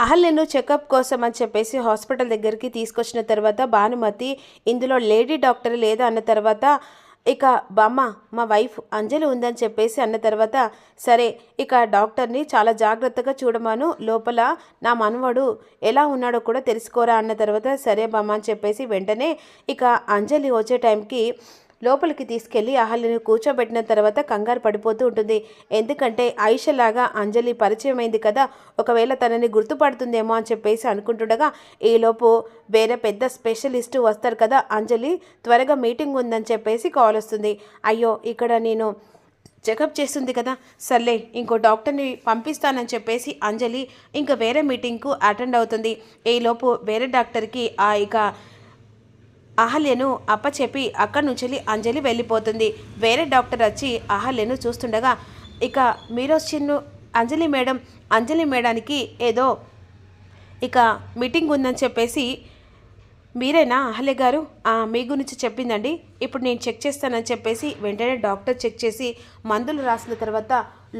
అహల్యను checkup కోసం అని చెప్పేసి హాస్పిటల్ దగ్గరికి తీసుకొచ్చిన తర్వాత భానుమతి ఇందులో లేడీ డాక్టర్ లేదా అన్న తర్వాత ఇక బామ్మ మా వైఫ్ అంజలి ఉందని చెప్పేసి అన్న తర్వాత సరే ఇక డాక్టర్ని చాలా జాగ్రత్తగా చూడమాను లోపల నా మనవడు ఎలా ఉన్నాడో కూడా తెలుసుకోరా అన్న తర్వాత సరే బామ్మ అని చెప్పేసి వెంటనే ఇక అంజలి వచ్చే టైంకి లోపలికి తీసుకెళ్ళి అహల్యను కూర్చోబెట్టిన తర్వాత కంగారు పడిపోతూ ఉంటుంది. ఎందుకంటే ఆయిషలాగా అంజలి పరిచయం అయింది కదా ఒకవేళ తనని గుర్తుపడుతుందేమో అని చెప్పేసి అనుకుంటుండగా ఈలోపు వేరే పెద్ద స్పెషలిస్ట్ వస్తారు కదా అంజలి త్వరగా మీటింగ్ ఉందని చెప్పేసి కాల్ వస్తుంది. అయ్యో ఇక్కడ నేను చెకప్ చేస్తుంది కదా సర్లే ఇంకో డాక్టర్ని పంపిస్తానని చెప్పేసి అంజలి ఇంకా వేరే మీటింగ్కు అటెండ్ అవుతుంది. ఈలోపు వేరే డాక్టర్కి ఆ ఇక అహల్యను అప్పచెప్పి అక్కడి నుంచి అంజలి వెళ్ళిపోతుంది. వేరే డాక్టర్ వచ్చి అహల్యను చూస్తుండగా ఇక మీరు చిన్ను అంజలి మేడం అంజలి మేడానికి ఏదో ఇక మీటింగ్ ఉందని చెప్పేసి మీరేనా అహల్య గారు? మీ గురించి చెప్పిందండి. ఇప్పుడు నేను చెక్ చేస్తానని చెప్పేసి వెంటనే డాక్టర్ చెక్ చేసి మందులు రాసిన తర్వాత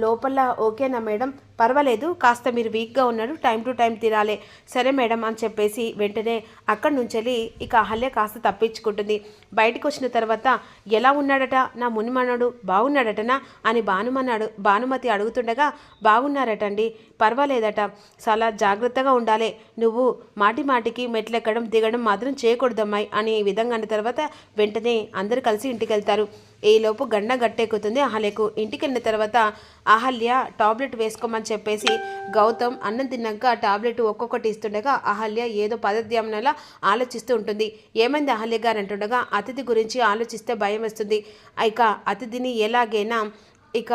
లోపల ఓకేనా మేడం? పర్వాలేదు కాస్త మీరు వీక్గా ఉన్నారు టైం టు టైం తినాలి. సరే మేడం అని చెప్పేసి వెంటనే అక్కడి నుంచి ఇక అహల్య కాస్త తప్పించుకుంటుంది. బయటకు వచ్చిన తర్వాత ఎలా ఉన్నాడట? నా మునిమన్నాడు బాగున్నాడటనా? అని భానుమన్నాడు భానుమతి అడుగుతుండగా బాగున్నారటండి పర్వాలేదట. చాలా జాగ్రత్తగా ఉండాలి. నువ్వు మాటి మాటికి మెట్లెక్కడం దిగడం మాత్రం చేయకూడదమ్మాయి అని ఈ విధంగా అన్న తర్వాత వెంటనే అందరూ కలిసి ఇంటికి వెళ్తారు ఈలోపు గండ గట్టెక్కుతుంది అహల్యకు ఇంటికి వెళ్ళిన తర్వాత అహల్య టాబ్లెట్ వేసుకోమని చెప్పేసి గౌతమ్ అన్నం తిన్నాక టాబ్లెట్ ఒక్కొక్కటి ఇస్తుండగా అహల్య ఏదో పదధ్యామనలా ఆలోచిస్తూ ఉంటుంది. ఏమైంది అహల్య గారు అంటుండగా అతిథి గురించి ఆలోచిస్తే భయం వస్తుంది. ఇక అతిథిని ఎలాగైనా ఇక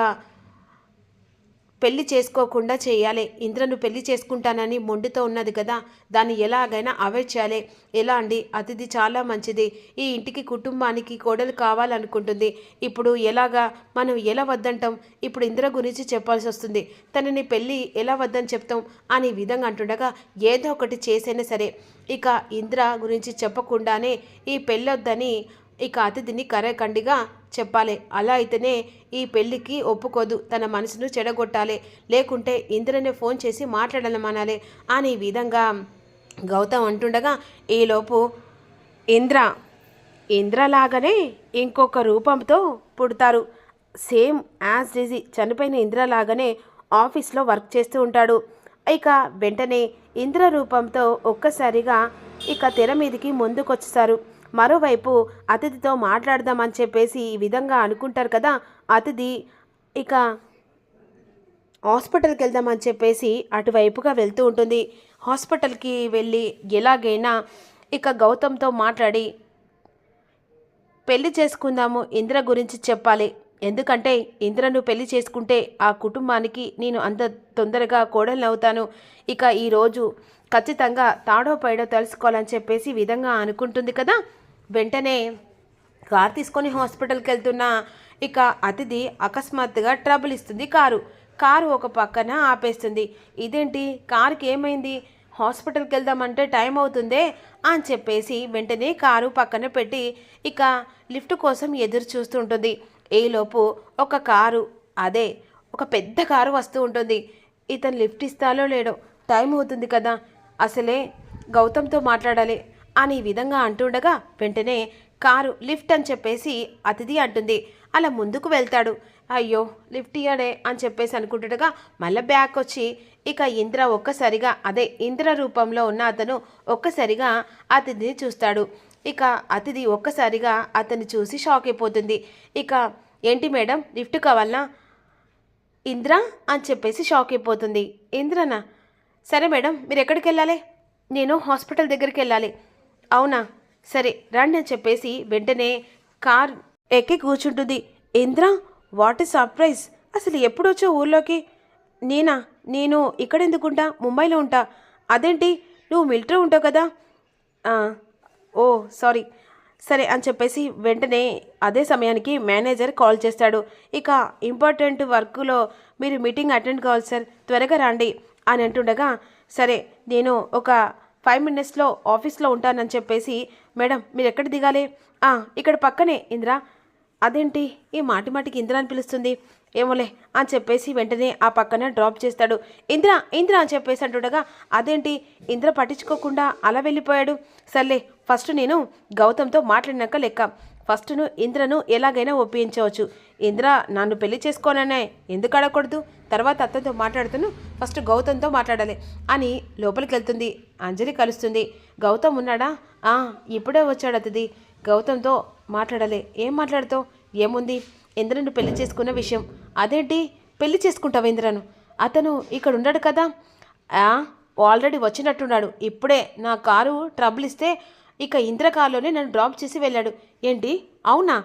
పెళ్ళి చేసుకోకుండా చేయాలి. ఇంద్రను పెళ్ళి చేసుకుంటానని మొండితో ఉన్నది కదా. దాన్ని ఎలాగైనా అవాయిడ్ చేయాలి. ఎలా అండి? అతిథి చాలా మంచిది. ఈ ఇంటికి కుటుంబానికి కోడలు కావాలనుకుంటుంది. ఇప్పుడు ఎలాగా? మనం ఎలా వద్దంటాం? ఇప్పుడు ఇంద్ర గురించి చెప్పాల్సి వస్తుంది. తనని పెళ్ళి ఎలా వద్దని చెప్తాం? అని విధంగా అంటుండగా ఏదో ఒకటి చేసైనా సరే. ఇక ఇంద్ర గురించి చెప్పకుండానే ఈ పెళ్ళొద్దని ఇక అతిథిని కరేకండిగా చెప్పాలి. అలా అయితేనే ఈ పెళ్ళికి ఒప్పుకోదు. తన మనసును చెడగొట్టాలి. లేకుంటే ఇంద్రనే ఫోన్ చేసి మాట్లాడాలమనాలి అని ఈ విధంగా గౌతమ్ అంటుండగా ఈలోపు ఇంద్ర ఇంద్రలాగానే ఇంకొక రూపంతో పుడతారు. సేమ్ యాజ్ డిజీ చనిపోయిన ఇంద్రలాగానే ఆఫీస్లో వర్క్ చేస్తూ ఉంటాడు. ఇక వెంటనే ఇంద్ర రూపంతో ఒక్కసారిగా ఇక తెర మీదకి ముందుకొచ్చేసారు మరోవైపు అతిథితో మాట్లాడదామని చెప్పేసి ఈ విధంగా అనుకుంటారు కదా అతిథి ఇక హాస్పిటల్కి వెళ్దామని చెప్పేసి అటువైపుగా వెళ్తూ ఉంటుంది. హాస్పిటల్కి వెళ్ళి ఎలాగైనా ఇక గౌతమ్తో మాట్లాడి పెళ్ళి చేసుకుందాము ఇంద్ర గురించి చెప్పాలి. ఎందుకంటే ఇంద్రను పెళ్ళి చేసుకుంటే ఆ కుటుంబానికి నేను అంత తొందరగా కోడలు అవుతాను. ఇక ఈరోజు ఖచ్చితంగా తాడో పైడో తెలుసుకోవాలని చెప్పేసి విధంగా అనుకుంటుంది కదా. వెంటనే కారు తీసుకొని హాస్పిటల్కి వెళ్తున్న ఇక అతిథి అకస్మాత్తుగా ట్రబుల్ ఇస్తుంది కారు. కారు ఒక పక్కన ఆపేస్తుంది. ఇదేంటి? కారుకి ఏమైంది? హాస్పిటల్కి వెళ్దామంటే టైం అవుతుందే అని చెప్పేసి వెంటనే కారు పక్కన పెట్టి ఇక లిఫ్ట్ కోసం ఎదురు చూస్తుంటుంది ఈలోపు ఒక కారు అదే ఒక పెద్ద కారు వస్తూ ఉంటుంది. ఇతను లిఫ్ట్ ఇస్తాలో లేడో టైం అవుతుంది కదా? అసలే గౌతమ్తో మాట్లాడాలి. అని ఈ విధంగా అంటుండగా వెంటనే కారు లిఫ్ట్ అని చెప్పేసి అతిథి అంటుంది. అలా ముందుకు వెళ్తాడు. అయ్యో లిఫ్ట్ ఇయ్యాడే అని చెప్పేసి అనుకుంటుండగా మళ్ళీ బ్యాక్ వచ్చి ఇక ఇంద్ర ఒక్కసారిగా అదే ఇంద్ర రూపంలో ఉన్న అతను ఒక్కసారిగా అతిథిని చూస్తాడు. ఇక అతిథి ఒక్కసారిగా అతన్ని చూసి షాక్ అయిపోతుంది. ఇక ఏంటి మేడం లిఫ్ట్ కావాలనా ఇంద్ర అని చెప్పేసి షాక్ అయిపోతుంది. ఇంద్రనా? సరే మేడం మీరు ఎక్కడికి వెళ్ళాలి? నేను హాస్పిటల్ దగ్గరికి వెళ్ళాలి. అవునా? సరే రండి అని చెప్పేసి వెంటనే కార్ ఎక్కి కూర్చుంటుంది. ఇంద్ర వాట్ ఇస్ సర్ప్రైజ్ అసలు ఎప్పుడు వచ్చావు ఊర్లోకి? నేనా? నేను ఇక్కడ ఎందుకుంటా? ముంబైలో ఉంటా. అదేంటి? నువ్వు మిలిటరీ ఉంటావు కదా? ఓ సారీ సరే అని చెప్పేసి వెంటనే అదే సమయానికి మేనేజర్ కాల్ చేస్తాడు. ఇక ఇంపార్టెంట్ వర్క్లో మీరు మీటింగ్ అటెండ్ కావాలి సార్. త్వరగా రండి అని అంటుండగా సరే నేను ఒక ఫైవ్ మినిట్స్లో ఆఫీస్లో ఉంటానని చెప్పేసి మేడం మీరు ఎక్కడ దిగాలి? "ఆ, ఇక్కడ పక్కనే. ఇందిరా అదేంటి? ఈ మాటి మాటికి ఇందిరా అని పిలుస్తుంది. ఏమోలే అని చెప్పేసి వెంటనే ఆ పక్కన డ్రాప్ చేస్తాడు. ఇంద్ర ఇంద్ర అని చెప్పేసి అంటుండగా అదేంటి? ఇంద్ర పట్టించుకోకుండా అలా వెళ్ళిపోయాడు? సర్లే ఫస్ట్ నేను గౌతమ్తో మాట్లాడినాక లెక్క. ఫస్ట్ను ఇంద్రను ఎలాగైనా ఒప్పించవచ్చు. ఇంద్ర నన్ను పెళ్ళి చేసుకోననే ఎందుకు అడగకూడదు? తర్వాత అత్తతో మాట్లాడుతూను ఫస్ట్ గౌతమ్తో మాట్లాడాలి అని లోపలికి వెళ్తుంది అంజలి కలుస్తుంది. గౌతమ్ ఉన్నాడా? "ఆ, ఇప్పుడే వచ్చాడు అతది గౌతమ్తో మాట్లాడాలి. ఏం మాట్లాడుతావు? ఏముంది? ఇంద్రను పెళ్ళి చేసుకున్న విషయం. అదేంటి? పెళ్ళి చేసుకుంటావు ఇంద్రను? అతను ఇక్కడ ఉండడు కదా? ఆల్రెడీ వచ్చినట్టున్నాడు. ఇప్పుడే నా కారు ట్రబుల్ ఇస్తే ఇక ఇంద్రకారులోనే నన్ను డ్రాప్ చేసి వెళ్ళాడు. ఏంటి? అవునా?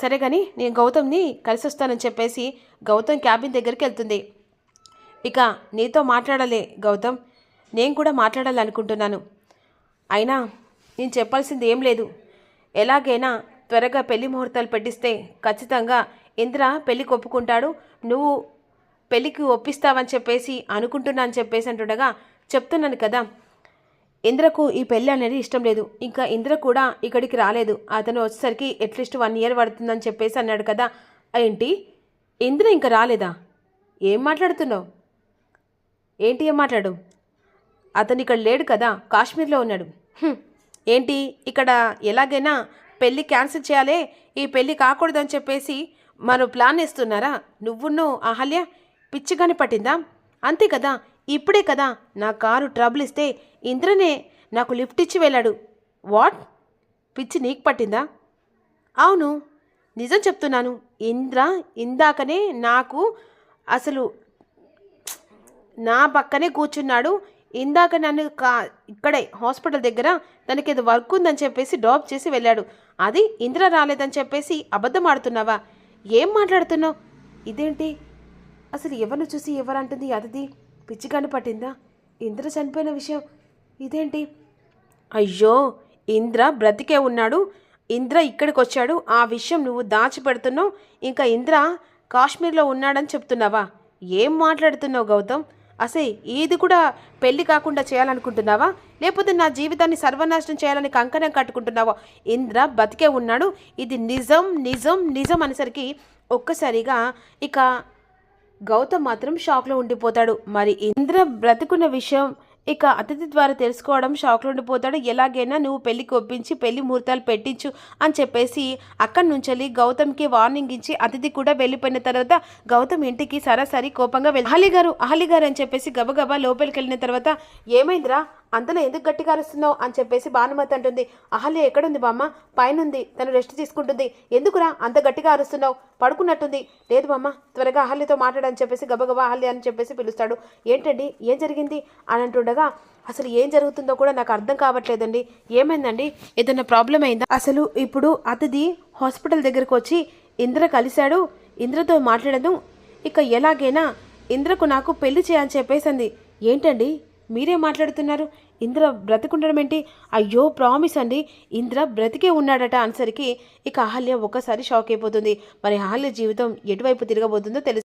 సరే కానీ నేను గౌతమ్ని కలిసి వస్తానని చెప్పేసి గౌతమ్ క్యాబిన్ దగ్గరికి వెళ్తుంది. ఇక నీతో మాట్లాడాలి గౌతమ్. నేను కూడా మాట్లాడాలనుకుంటున్నాను. అయినా నేను చెప్పాల్సింది ఏం లేదు. ఎలాగైనా త్వరగా పెళ్ళి ముహూర్తాలు పెట్టిస్తే ఖచ్చితంగా ఇంద్ర పెళ్ళికి ఒప్పుకుంటాడు. నువ్వు పెళ్ళికి ఒప్పిస్తావని చెప్పేసి అనుకుంటున్నా అని చెప్పేసి అంటుండగా చెప్తున్నాను కదా. ఇంద్రకు ఈ పెళ్ళి అనేది ఇష్టం లేదు. ఇంకా ఇంద్ర కూడా ఇక్కడికి రాలేదు. అతను వచ్చేసరికి అట్లీస్ట్ వన్ ఇయర్ పడుతుందని చెప్పేసి అన్నాడు కదా. ఏంటి? ఇంద్ర ఇంకా రాలేదా? ఏం మాట్లాడుతున్నావు? ఏంటి ఏం మాట్లాడు? అతను ఇక్కడ లేడు కదా కాశ్మీర్లో ఉన్నాడు. ఏంటి? ఇక్కడ ఎలాగైనా పెళ్ళి క్యాన్సిల్ చేయాలి? ఈ పెళ్ళి కాకూడదని చెప్పేసి మనం ప్లాన్ వేస్తున్నారా? నువ్వును అహల్య? పిచ్చిగాని పట్టిందా? అంతే కదా ఇప్పుడే కదా నా కారు ట్రబుల్ ఇస్తే ఇంద్రనే నాకు లిఫ్ట్ ఇచ్చి వెళ్ళాడు. వాట్ పిచ్చి నీకు పట్టిందా? అవును నిజం చెప్తున్నాను. ఇంద్ర ఇందాకనే నాకు అసలు నా పక్కనే కూర్చున్నాడు. ఇందాక నన్ను కా ఇక్కడే హాస్పిటల్ దగ్గర తనకి ఏదో వర్క్ ఉందని చెప్పేసి డ్రాప్ చేసి వెళ్ళాడు. అది ఇంద్ర రాలేదని చెప్పేసి అబద్ధం ఆడుతున్నావా? ఏం మాట్లాడుతున్నావు? ఇదేంటి? అసలు ఎవరిని చూసి ఎవరంటుంది అది పిచ్చిగాని పట్టిందా? ఇంద్ర చనిపోయిన విషయం ఇదేంటి? అయ్యో ఇంద్ర బ్రతికే ఉన్నాడు. ఇంద్ర ఇక్కడికి వచ్చాడు ఆ విషయం నువ్వు దాచిపెడుతున్నావు. ఇంకా ఇంద్ర కాశ్మీర్లో ఉన్నాడని చెప్తున్నావా? ఏం మాట్లాడుతున్నావు గౌతమ్? అసే ఇది కూడా పెళ్ళి కాకుండా చేయాలనుకుంటున్నావా? లేకపోతే నా జీవితాన్ని సర్వనాశనం చేయాలని కంకణం కట్టుకుంటున్నావా? ఇంద్ర బతికే ఉన్నాడు. ఇది నిజం నిజం నిజం అనేసరికి ఒక్కసారిగా ఇక గౌతమ్ మాత్రం షాక్లో ఉండిపోతాడు. మరి ఇంద్ర బ్రతుకున్న విషయం ఇక అతిథి ద్వారా తెలుసుకోవడం షాక్లో ఉండిపోతాడు. ఎలాగైనా నువ్వు పెళ్ళికి ఒప్పించి పెళ్ళి ముహూర్తాలు పెట్టించు అని చెప్పేసి అక్కడి నుంచి గౌతమ్కి వార్నింగ్ ఇచ్చి అతిథి కూడా వెళ్ళిపోయిన తర్వాత గౌతమ్ ఇంటికి సరాసరి కోపంగా వెళ్ళి అహలి గారు అహలి గారు అని చెప్పేసి గబగబా లోపలికి వెళ్ళిన తర్వాత ఏమైందిరా? అంతలో ఎందుకు గట్టిగా అరుస్తున్నావు అని చెప్పేసి భానుమతి అంటుంది. అహల్య ఎక్కడుంది బామ్మ? పైనుంది. తను రెస్ట్ తీసుకుంటుంది. ఎందుకురా అంత గట్టిగా అరుస్తున్నావు? పడుకున్నట్టుంది. లేదు బామ్మ త్వరగా అహల్యతో మాట్లాడని చెప్పేసి గబగబా అహల్య అని చెప్పేసి పిలుస్తాడు. ఏంటండి? ఏం జరిగింది? అని అంటుండగా అసలు ఏం జరుగుతుందో కూడా నాకు అర్థం కావట్లేదండి. ఏమైందండి? ఏదైనా ప్రాబ్లం అయిందా? అసలు ఇప్పుడు అతిథి హాస్పిటల్ దగ్గరకు వచ్చి ఇంద్ర కలిశాడు. ఇంద్రతో మాట్లాడదు ఇక ఎలాగైనా ఇంద్రకు నాకు పెళ్ళి చేయని చెప్పేసింది. ఏంటండి? మీరే మాట్లాడుతున్నారు? ఇంద్ర బ్రతికుండడం ఏంటి? అయ్యో ప్రామిస్ అండి. ఇంద్ర బ్రతికే ఉన్నాడట అనేసరికి. ఇక అహల్య ఒక్కసారి షాక్ అయిపోతుంది. మరి అహల్య జీవితం ఎటువైపు తిరగబోతుందో తెలుసు